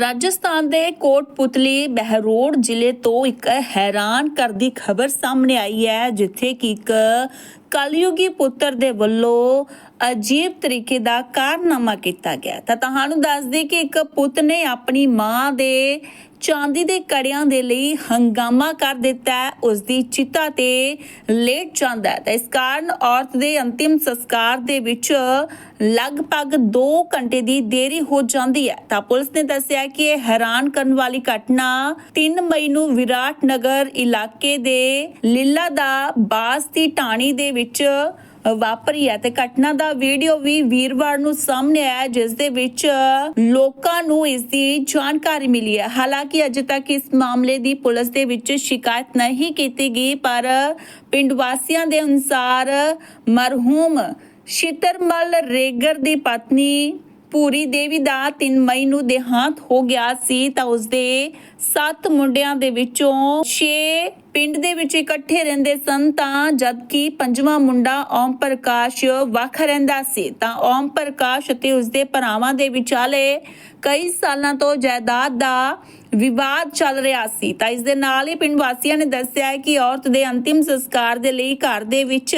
ਰਾਜਸਥਾਨ ਦੇ ਕੋਟਪੁਤਲੀ ਬਹਿਰੋੜ ਜ਼ਿਲ੍ਹੇ ਤੋਂ ਇੱਕ ਹੈਰਾਨ ਕਰਦੀ ਖਬਰ ਸਾਹਮਣੇ ਆਈ ਹੈ, ਜਿੱਥੇ ਕਿ ਇੱਕ ਕਲਯੁਗੀ ਪੁੱਤਰ ਦੇ ਵੱਲੋਂ ਅਜੀਬ ਤਰੀਕੇ ਦਾ ਕਾਰਨਾਮਾ ਕੀਤਾ ਗਿਆ ਤਾਂ ਤੁਹਾਨੂੰ ਦੱਸ ਦੇ ਕਿ ਇੱਕ ਪੁੱਤ ਨੇ ਆਪਣੀ ਮਾਂ ਦੇ ਚਾਂਦੀ ਦੇ ਕੜਿਆਂ ਦੇ ਲਈ ਹੰਗਾਮਾ ਕਰ ਦਿੱਤਾ ਉਸ ਦੀ ਚਿਤਾ ਤੇ ਲੇਟ ਜਾਂਦਾ ਹੈ। ਤਾਂ ਇਸ ਕਾਰਨ ਔਰਤ ਦੇ ਅੰਤਿਮ ਸੰਸਕਾਰ ਦੇ ਵਿੱਚ ਲਗਭਗ 2 ਘੰਟੇ ਦੀ ਦੇਰੀ ਹੋ ਜਾਂਦੀ ਹੈ। ਤਾਂ ਪੁਲਿਸ ਨੇ ਦੱਸਿਆ ਕਿ ਇਹ ਹੈਰਾਨ ਕਰਨ ਵਾਲੀ ਘਟਨਾ 3 ਮਈ ਨੂੰ ਵਿਰਾਟ ਨਗਰ ਇਲਾਕੇ ਦੇ ਲੀਲਾ ਦਾ ਬਾਸ ਦੀ ਟਾਣੀ ਦੇ ਵਿੱਚ ਵਾਪਰੀ ਹੈ ਤੇ ਘਟਨਾ ਦਾ ਵੀਡੀਓ ਵੀ ਵੀਰਵਾਰ ਨੂੰ ਸਾਹਮਣੇ ਆਇਆ ਹੈ, ਜਿਸ ਦੇ ਵਿੱਚ ਲੋਕਾਂ ਨੂੰ ਇਸ ਦੀ ਜਾਣਕਾਰੀ ਮਿਲੀ ਹੈ। ਹਾਲਾਂਕਿ ਅਜੇ ਤੱਕ ਇਸ ਮਾਮਲੇ ਦੀ ਪੁਲਿਸ ਦੇ ਵਿੱਚ ਸ਼ਿਕਾਇਤ ਨਹੀਂ ਕੀਤੀ ਗਈ ਪਰ ਪਿੰਡ ਵਾਸੀਆਂ ਦੇ ਅਨੁਸਾਰ ਮਰਹੂਮ ਸ਼ਿਤਰਮਲ ਰੇਗਰ ਦੀ ਪਤਨੀ ਪੂਰੀ ਦੇਵੀ ਦਾ 3 ਮਈ ਨੂੰ ਦੇਹਾਂਤ ਹੋ ਗਿਆ ਸੀ ਤਾਂ ਉਸਦੇ 7 ਮੁੰਡਿਆਂ ਦੇ ਵਿੱਚੋਂ 6 ਪਿੰਡ ਦੇ ਵਿੱਚ ਇਕੱਠੇ ਰਹਿੰਦੇ ਸਨ ਤਾਂ ਜਦਕਿ ਪੰਜਵਾਂ ਮੁੰਡਾ ਓਮ ਪ੍ਰਕਾਸ਼ ਵੱਖ ਰਹਿੰਦਾ ਸੀ ਤਾਂ ਓਮ ਪ੍ਰਕਾਸ਼ ਅਤੇ ਉਸਦੇ ਭਰਾਵਾਂ ਦੇ ਵਿਚਾਲੇ ਕਈ ਸਾਲਾਂ ਤੋਂ ਜਾਇਦਾਦ ਦਾ ਵਿਵਾਦ ਚੱਲ ਰਿਹਾ ਸੀ। ਤਾਂ ਇਸ ਦੇ ਨਾਲ ਹੀ ਪਿੰਡ ਵਾਸੀਆਂ ਨੇ ਦੱਸਿਆ ਹੈ ਕਿ ਔਰਤ ਦੇ ਅੰਤਿਮ ਸੰਸਕਾਰ ਦੇ ਲਈ ਘਰ ਦੇ ਵਿੱਚ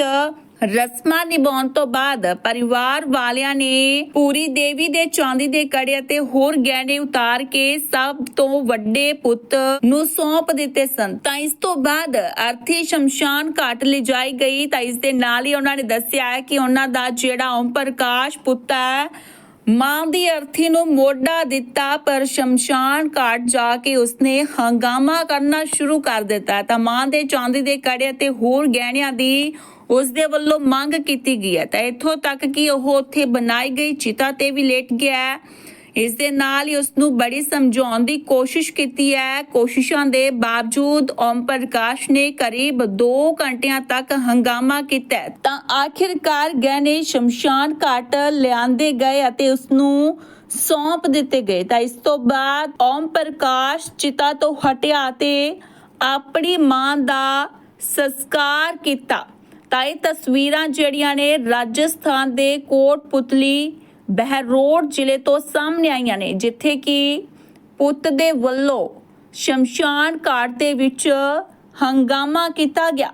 ਰਸਮਾਂ ਨਿਭਾਉਣ ਤੋਂ ਬਾਅਦ ਪਰਿਵਾਰ ਵਾਲਿਆਂ ਨੇ ਪੂਰੀ ਦੇਵੀ ਦੇ ਚਾਂਦੀ ਦੇ ਕੜੇ ਅਤੇ ਹੋਰ ਗਹਿਣੇ ਉਤਾਰ ਕੇ ਸਭ ਤੋਂ ਵੱਡੇ ਪੁੱਤ ਨੂੰ ਸੌਂਪ ਦਿੱਤੇ ਸਨ। ਤਾਂ ਇਸ ਤੋਂ ਬਾਅਦ ਅਰਥੀ ਸ਼ਮਸ਼ਾਨ ਘਾਟ ਲਿਜਾਈ ਗਈ। ਤਾਂ ਇਸ ਦੇ ਨਾਲ ਹੀ ਉਹਨਾਂ ਨੇ ਦੱਸਿਆ ਕਿ ਉਹਨਾਂ ਦਾ ਜਿਹੜਾ ਓਮ ਪ੍ਰਕਾਸ਼ ਪੁੱਤ ਹੈ, ਮਾਂ ਦੀ ਅਰਥੀ ਨੂੰ ਮੋਢਾ ਦਿੱਤਾ, ਪਰ ਸ਼ਮਸ਼ਾਨ ਘਾਟ ਜਾ ਕੇ ਉਸਨੇ ਹੰਗਾਮਾ ਕਰਨਾ ਸ਼ੁਰੂ ਕਰ ਦਿੱਤਾ। ਤਾਂ ਮਾਂ ਦੇ ਚਾਂਦੀ ਦੇ ਕੜੇ ਅਤੇ ਹੋਰ ਗਹਿਣਿਆਂ ਦੀ ਉਸ ਦੇ ਵੱਲੋਂ ਮੰਗ ਕੀਤੀ ਗਈ ਹੈ। ਤਾਂ ਇੱਥੋਂ ਤੱਕ ਕਿ ਉਹ ਉੱਥੇ ਬਣਾਈ ਗਈ ਚਿਤਾ ਤੇ ਵੀ ਲੇਟ ਗਿਆ ਹੈ। ਇਸ ਦੇ ਨਾਲ ਹੀ ਉਸ ਨੂੰ ਬੜੀ ਸਮਝਾਉਣ ਦੀ ਕੋਸ਼ਿਸ਼ ਕੀਤੀ ਹੈ। ਕੋਸ਼ਿਸ਼ਾਂ ਦੇ ਬਾਵਜੂਦ ਓਮ ਪ੍ਰਕਾਸ਼ ਨੇ ਕਰੀਬ 2 ਘੰਟਿਆਂ ਤੱਕ ਹੰਗਾਮਾ ਕੀਤਾ ਤਾਂ ਆਖਿਰਕਾਰ ਗਹਿਣੇ ਸ਼ਮਸ਼ਾਨ ਘਾਟ ਲਿਆਂਦੇ ਗਏ ਅਤੇ ਉਸ ਨੂੰ ਸੌਂਪ ਦਿੱਤੇ ਗਏ। ਤਾਂ ਇਸ ਤੋਂ ਬਾਅਦ ਓਮ ਪ੍ਰਕਾਸ਼ ਚਿਤਾ ਤੋਂ ਹਟਿਆ ਤੇ ਆਪਣੀ ਮਾਂ ਦਾ ਸੰਸਕਾਰ ਕੀਤਾ। ਤਾਂ ਇਹ ਤਸਵੀਰਾਂ ਜਿਹੜੀਆਂ ਨੇ ਰਾਜਸਥਾਨ ਦੇ ਕੋਟਪੁਤਲੀ ਬਹਿਰੋੜ ਜ਼ਿਲ੍ਹੇ ਤੋਂ ਸਾਹਮਣੇ ਆਈਆਂ ਨੇ, ਜਿੱਥੇ ਕਿ ਪੁੱਤ ਦੇ ਵੱਲੋਂ ਸ਼ਮਸ਼ਾਨ ਘਾਟ ਦੇ ਵਿੱਚ ਹੰਗਾਮਾ ਕੀਤਾ ਗਿਆ।